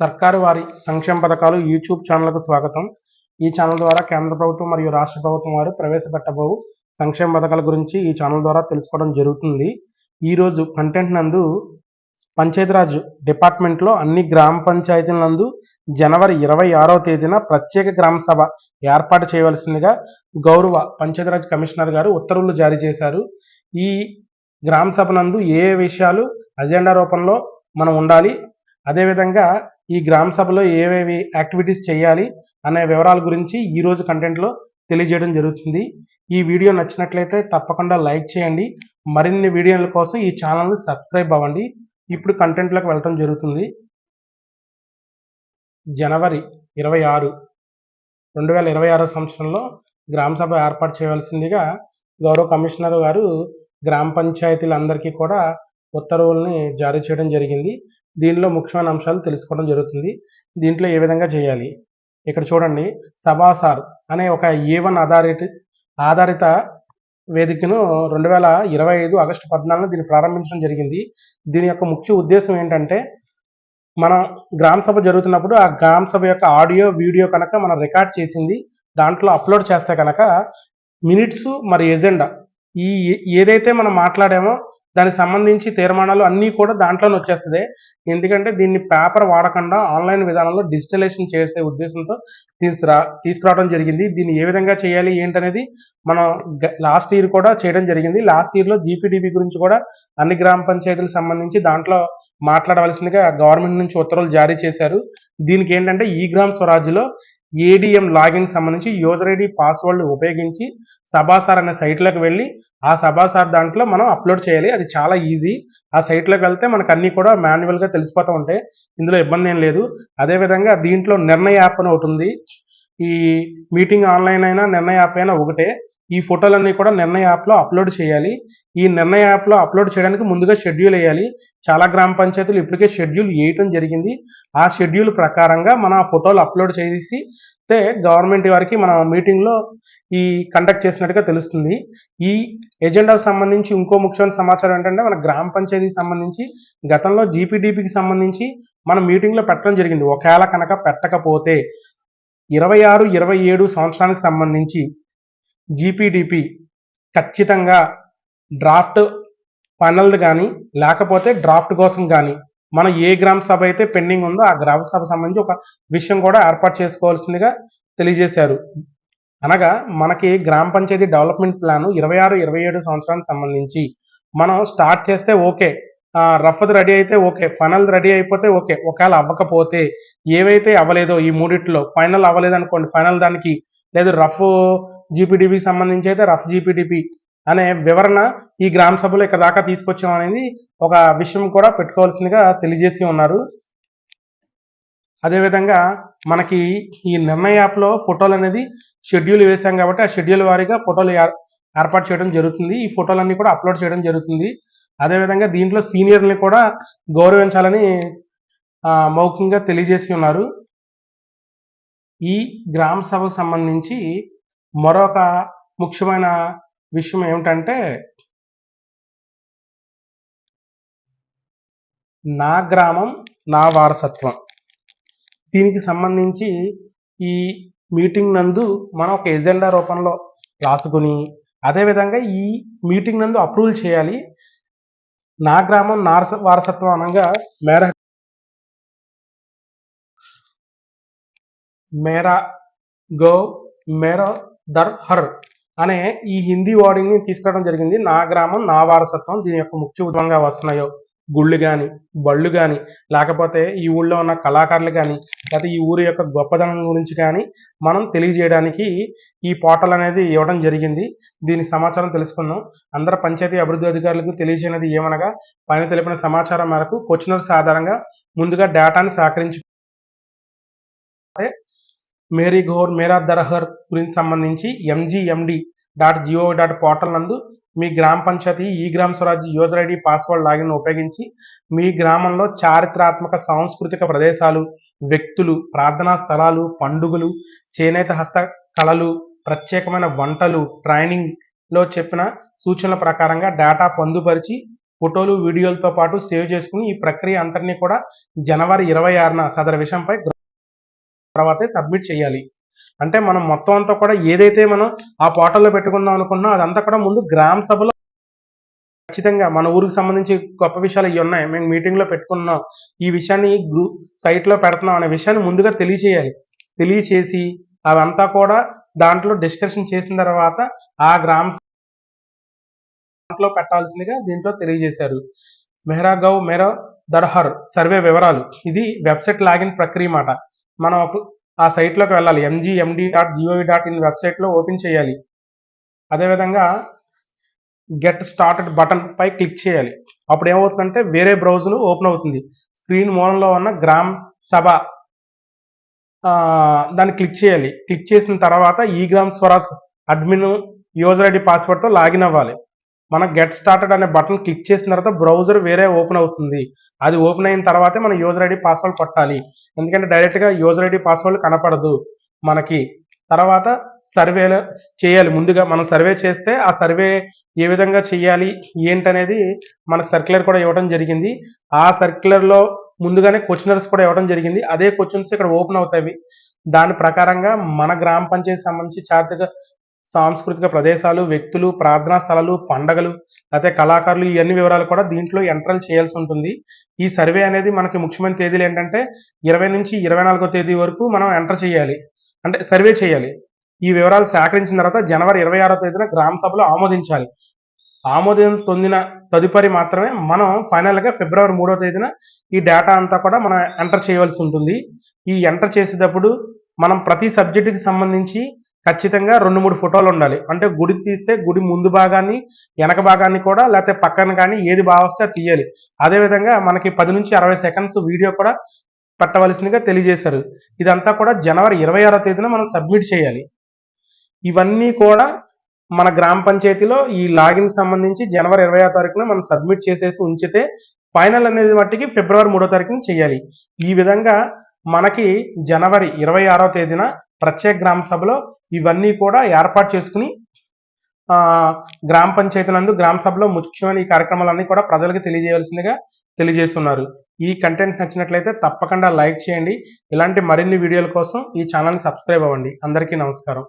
సర్కారు వారి సంక్షేమ పథకాలు యూట్యూబ్ ఛానల్కు స్వాగతం. ఈ ఛానల్ ద్వారా కేంద్ర ప్రభుత్వం మరియు రాష్ట్ర ప్రభుత్వం వారు ప్రవేశపెట్టబోవు సంక్షేమ పథకాల గురించి ఈ ఛానల్ ద్వారా తెలుసుకోవడం జరుగుతుంది. ఈరోజు కంటెంట్ నందు పంచాయతీరాజ్ డిపార్ట్మెంట్లో అన్ని గ్రామ పంచాయతీల నందు జనవరి ఇరవై ఆరవ తేదీన ప్రత్యేక గ్రామ సభ ఏర్పాటు చేయవలసిందిగా గౌరవ పంచాయతీరాజ్ కమిషనర్ గారు ఉత్తర్వులు జారీ చేశారు. ఈ గ్రామ సభ నందు ఏ విషయాలు అజెండా రూపంలో మనం ఉండాలి అదేవిధంగా ఈ గ్రామ సభలో ఏవేవి యాక్టివిటీస్ చేయాలి అనే వివరాల గురించి ఈ రోజు కంటెంట్లో తెలియజేయడం జరుగుతుంది. ఈ వీడియో నచ్చినట్లయితే తప్పకుండా లైక్ చేయండి. మరిన్ని వీడియోల కోసం ఈ ఛానల్ని సబ్స్క్రైబ్ అవ్వండి. ఇప్పుడు కంటెంట్లోకి వెళ్ళటం జరుగుతుంది. జనవరి ఇరవై ఆరు రెండు వేల ఇరవై ఆరో సంవత్సరంలో గ్రామ సభ ఏర్పాటు చేయవలసిందిగా గౌరవ కమిషనర్ గారు గ్రామ పంచాయతీలందరికీ కూడా ఉత్తర్వుల్ని జారీ చేయడం జరిగింది. దీనిలో ముఖ్యమైన అంశాలు తెలుసుకోవడం జరుగుతుంది. దీంట్లో ఏ విధంగా చేయాలి? ఇక్కడ చూడండి సభాసార్ అనే ఒక ఏ వన్ ఆధారిత ఆధారిత వేదికను రెండు వేల ఇరవై ఐదు ఆగస్టు పద్నాలుగున దీన్ని ప్రారంభించడం జరిగింది. దీని యొక్క ముఖ్య ఉద్దేశం ఏంటంటే మన గ్రామ సభ జరుగుతున్నప్పుడు ఆ గ్రామ సభ యొక్క ఆడియో వీడియో కనుక మనం రికార్డ్ చేసింది దాంట్లో అప్లోడ్ చేస్తే కనుక మినిట్స్ మరి ఎజెండా ఈ ఏదైతే మనం మాట్లాడామో దానికి సంబంధించి తీర్మానాలు అన్నీ కూడా దాంట్లోనే వచ్చేస్తుంది. ఎందుకంటే దీన్ని పేపర్ వాడకుండా ఆన్లైన్ విధానంలో డిజిటలైజేషన్ చేసే ఉద్దేశంతో తీసురా తీసుకురావడం జరిగింది. దీన్ని ఏ విధంగా చేయాలి ఏంటనేది మనం లాస్ట్ ఇయర్ కూడా చేయడం జరిగింది. లాస్ట్ ఇయర్లో జీపీడీబీ గురించి కూడా అన్ని గ్రామ పంచాయతీలకు సంబంధించి దాంట్లో మాట్లాడవలసిందిగా గవర్నమెంట్ నుంచి ఉత్తర్వులు జారీ చేశారు. దీనికి ఏంటంటే ఈ గ్రామ స్వరాజ్లో ఏడిఎం లాగిన్ సంబంధించి యూజర్ ఐడి పాస్వర్డ్ ఉపయోగించి సభాసార్ అనే సైట్లోకి వెళ్ళి ఆ సభాసార్ దాంట్లో మనం అప్లోడ్ చేయాలి. అది చాలా ఈజీ ఆ సైట్లోకి వెళ్తే మనకు అన్నీ కూడా మాన్యువల్గా తెలిసిపోతూ ఉంటాయి. ఇందులో ఇబ్బంది ఏం లేదు. అదేవిధంగా దీంట్లో నిర్ణయ యాప్ అని ఒకటి ఉంది. ఈ మీటింగ్ ఆన్లైన్ అయినా నిర్ణయ యాప్ అయినా ఒకటే. ఈ ఫోటోలన్నీ కూడా నిర్ణయ యాప్లో అప్లోడ్ చేయాలి. ఈ నిర్ణయ యాప్లో అప్లోడ్ చేయడానికి ముందుగా షెడ్యూల్ వేయాలి. చాలా గ్రామ పంచాయతీలు ఇప్పటికే షెడ్యూల్ వేయటం జరిగింది. ఆ షెడ్యూల్ ప్రకారంగా మన ఫోటోలు అప్లోడ్ చేసి గవర్నమెంట్ వారికి మన మీటింగ్లో ఈ కండక్ట్ చేసినట్టుగా తెలుస్తుంది. ఈ ఎజెండాకు సంబంధించి ఇంకో ముఖ్యమైన సమాచారం ఏంటంటే మన గ్రామ పంచాయతీకి సంబంధించి గతంలో జీపీడీపీకి సంబంధించి మన మీటింగ్లో పెట్టడం జరిగింది. ఒకవేళ కనుక పెట్టకపోతే ఇరవై ఆరు ఇరవై ఏడు సంవత్సరానికి సంబంధించి జీపీడీపీ ఖచ్చితంగా డ్రాఫ్ట్ పనులది కానీ లేకపోతే డ్రాఫ్ట్ కోసం కానీ మనం ఏ గ్రామ సభ అయితే పెండింగ్ ఉందో ఆ గ్రామ సభ సంబంధించి ఒక విషయం కూడా ఏర్పాటు చేసుకోవాల్సిందిగా తెలియజేశారు. అనగా మనకి గ్రామ పంచాయతీ డెవలప్మెంట్ ప్లాన్ ఇరవై ఆరు ఇరవై ఏడు సంవత్సరానికి సంబంధించి మనం స్టార్ట్ చేస్తే ఓకే. రఫ్ది రెడీ అయితే ఓకే. ఫైనల్ రెడీ అయిపోతే ఓకే. ఒకవేళ అవ్వకపోతే ఏవైతే అవ్వలేదో ఈ మూడిట్లో ఫైనల్ అవ్వలేదు అనుకోండి ఫైనల్ దానికి లేదు రఫ్ జీపీడీపీకి సంబంధించి అయితే రఫ్ జీపీడీపీ అనే వివరణ ఈ గ్రామ సభలో ఇక్కడ దాకా తీసుకొచ్చాం అనేది ఒక విషయం కూడా పెట్టుకోవాల్సిందిగా తెలియజేసి ఉన్నారు. అదేవిధంగా మనకి ఈ నిర్ణయ యాప్లో ఫోటోలు అనేది షెడ్యూల్ వేశాం కాబట్టి ఆ షెడ్యూల్ వారీగా ఫోటోలు ఏర్పాటు చేయడం జరుగుతుంది. ఈ ఫోటోలన్నీ కూడా అప్లోడ్ చేయడం జరుగుతుంది. అదేవిధంగా దీంట్లో సీనియర్ని కూడా గౌరవించాలని మౌఖికంగా తెలియజేసి ఉన్నారు. ఈ గ్రామ సభకు సంబంధించి మరొక ముఖ్యమైన విషయం ఏమిటంటే నా గ్రామం నా వారసత్వం. దీనికి సంబంధించి ఈ మీటింగ్ నందు మనం ఒక ఎజెండా రూపంలో రాసుకుని అదేవిధంగా ఈ మీటింగ్ నందు అప్రూవల్ చేయాలి. నా గ్రామం నా వారసత్వం అనగా మేర మేరా గో మేరా దర్ హర్ అనే ఈ హిందీ వర్డింగ్ని తీసుకురావడం జరిగింది. నా గ్రామం నా వారసత్వం దీని యొక్క ముఖ్య ఉద్యమంగా వస్తున్నాయో. గుళ్ళు కానీ బళ్ళు కానీ లేకపోతే ఈ ఊళ్ళో ఉన్న కళాకారులు కానీ లేకపోతే ఈ ఊరి యొక్క గొప్పదనం గురించి కానీ మనం తెలియజేయడానికి ఈ పోర్టల్ అనేది ఇవ్వడం జరిగింది. దీని సమాచారం తెలుసుకుందాం. అందరు పంచాయతీ అభివృద్ధి అధికారులకు తెలియజేయనది ఏమనగా పైన తెలిపిన సమాచారం మేరకు క్వశ్చనర్స్ ఆధారంగా ముందుగా డేటాను సేకరించు మేరీ గోర్ మేరా దరహర్ గురించి సంబంధించి MGMD dot G O dot portal నందు మీ గ్రామ పంచాయతీ ఈ Grama Swaraj user ID password login ఉపయోగించి మీ గ్రామంలో చారిత్రాత్మక సాంస్కృతిక ప్రదేశాలు వ్యక్తులు ప్రార్థనా స్థలాలు పండుగలు చేనేత హస్త కళలు ప్రత్యేకమైన వంటలు ట్రైనింగ్లో చెప్పిన సూచనల ప్రకారంగా డేటా పొందుపరిచి ఫోటోలు వీడియోలతో పాటు సేవ్ చేసుకుని ఈ ప్రక్రియ అంతటినీ కూడా జనవరి ఇరవై ఆరున సదరు విషయంపై తర్వాతే సబ్మిట్ చేయాలి. అంటే మనం మొత్తం అంతా కూడా ఏదైతే మనం ఆ పోర్టల్లో పెట్టుకుందాం అనుకున్నాం అదంతా కూడా ముందు గ్రామ సభలో ఖచ్చితంగా మన ఊరికి సంబంధించి గొప్ప విషయాలు ఇవి ఉన్నాయి. మేము మీటింగ్లో పెట్టుకున్నాం. ఈ విషయాన్ని గ్రూప్ సైట్లో పెడుతున్నాం అనే విషయాన్ని ముందుగా తెలియచేయాలి. తెలియచేసి అవంతా కూడా దాంట్లో డిస్కషన్ చేసిన తర్వాత ఆ గ్రామ దాంట్లో పెట్టాల్సిందిగా దీంట్లో తెలియజేశారు. మెహరాగౌ మెరా దర్హర్ సర్వే వివరాలు. ఇది వెబ్సైట్ లాగిన్ ప్రక్రియ మాట. మనం ఆ సైట్లోకి వెళ్ళాలి. MGMD dot G O V dot in వెబ్సైట్లో ఓపెన్ చేయాలి. అదేవిధంగా గెట్ స్టార్టెడ్ బటన్ పై క్లిక్ చేయాలి. అప్పుడు ఏమవుతుందంటే వేరే బ్రౌజర్ ఓపెన్ అవుతుంది. స్క్రీన్ మూలంలో ఉన్న గ్రామ్ సభ దాన్ని క్లిక్ చేయాలి. క్లిక్ చేసిన తర్వాత ఈ Gram Swaraj admin user ID పాస్వర్డ్తో login అవ్వాలి. మనం గెట్ స్టార్టెడ్ అనే బటన్ క్లిక్ చేసిన తర్వాత బ్రౌజర్ వేరే ఓపెన్ అవుతుంది. అది ఓపెన్ అయిన తర్వాతే మనం యూజర్ ఐడి పాస్వర్డ్ కొట్టాలి. ఎందుకంటే డైరెక్ట్గా యూజర్ ఐడి పాస్వర్డ్ కనపడదు మనకి. తర్వాత సర్వేలో చేయాలి. ముందుగా మనం సర్వే చేస్తే ఆ సర్వే ఏ విధంగా చేయాలి ఏంటనేది మనకు సర్క్యులర్ కూడా ఇవ్వడం జరిగింది. ఆ సర్క్యులర్లో ముందుగానే క్వశ్చనర్స్ కూడా ఇవ్వడం జరిగింది. అదే క్వశ్చన్స్ ఇక్కడ ఓపెన్ అవుతాయి. దాని ప్రకారంగా మన గ్రామ పంచాయతీ సంబంధించి చారిత్రక సాంస్కృతిక ప్రదేశాలు వ్యక్తులు ప్రార్థనా స్థలాలు పండగలు లేకపోతే కళాకారులు ఇవన్నీ వివరాలు కూడా దీంట్లో ఎంట్రల్ చేయాల్సి ఉంటుంది. ఈ సర్వే అనేది మనకి ముఖ్యమైన తేదీలు ఏంటంటే ఇరవై నుంచి ఇరవై నాలుగో తేదీ వరకు మనం ఎంటర్ చేయాలి. అంటే సర్వే చేయాలి. ఈ వివరాలు సేకరించిన తర్వాత జనవరి ఇరవై ఆరో తేదీన గ్రామ సభలో ఆమోదించాలి. ఆమోదం పొందిన తదుపరి మాత్రమే మనం ఫైనల్గా ఫిబ్రవరి మూడో తేదీన ఈ డేటా అంతా కూడా మనం ఎంటర్ చేయవలసి ఉంటుంది. ఈ ఎంటర్ చేసేటప్పుడు మనం ప్రతి సబ్జెక్టుకి సంబంధించి ఖచ్చితంగా రెండు మూడు ఫోటోలు ఉండాలి. అంటే గుడి తీస్తే గుడి ముందు భాగాన్ని వెనక భాగాన్ని కూడా లేకపోతే పక్కన కానీ ఏది బాగా వస్తే తీయాలి. అదేవిధంగా మనకి పది నుంచి అరవై సెకండ్స్ వీడియో కూడా పెట్టవలసిందిగా తెలియజేశారు. ఇదంతా కూడా జనవరి ఇరవై ఆరో తేదీన మనం సబ్మిట్ చేయాలి. ఇవన్నీ కూడా మన గ్రామ పంచాయతీలో ఈ లాగిన్ సంబంధించి జనవరి ఇరవై ఆరో తారీఖున మనం సబ్మిట్ చేసేసి ఉంచితే ఫైనల్ అనేది మట్టికి ఫిబ్రవరి మూడో తారీఖున చేయాలి. ఈ విధంగా మనకి జనవరి ఇరవై ఆరో తేదీన ప్రత్యేక గ్రామ సభలో ఇవన్నీ కూడా ఏర్పాటు చేసుకుని గ్రామ పంచాయతీలందు గ్రామ సభలో ముఖ్యమైన ఈ కార్యక్రమాలన్నీ కూడా ప్రజలకు తెలియజేయాల్సిందిగా తెలియజేస్తున్నారు. ఈ కంటెంట్ నచ్చినట్లయితే తప్పకుండా లైక్ చేయండి. ఇలాంటి మరిన్ని వీడియోల కోసం ఈ ఛానల్ని సబ్స్క్రైబ్ అవ్వండి. అందరికీ నమస్కారం.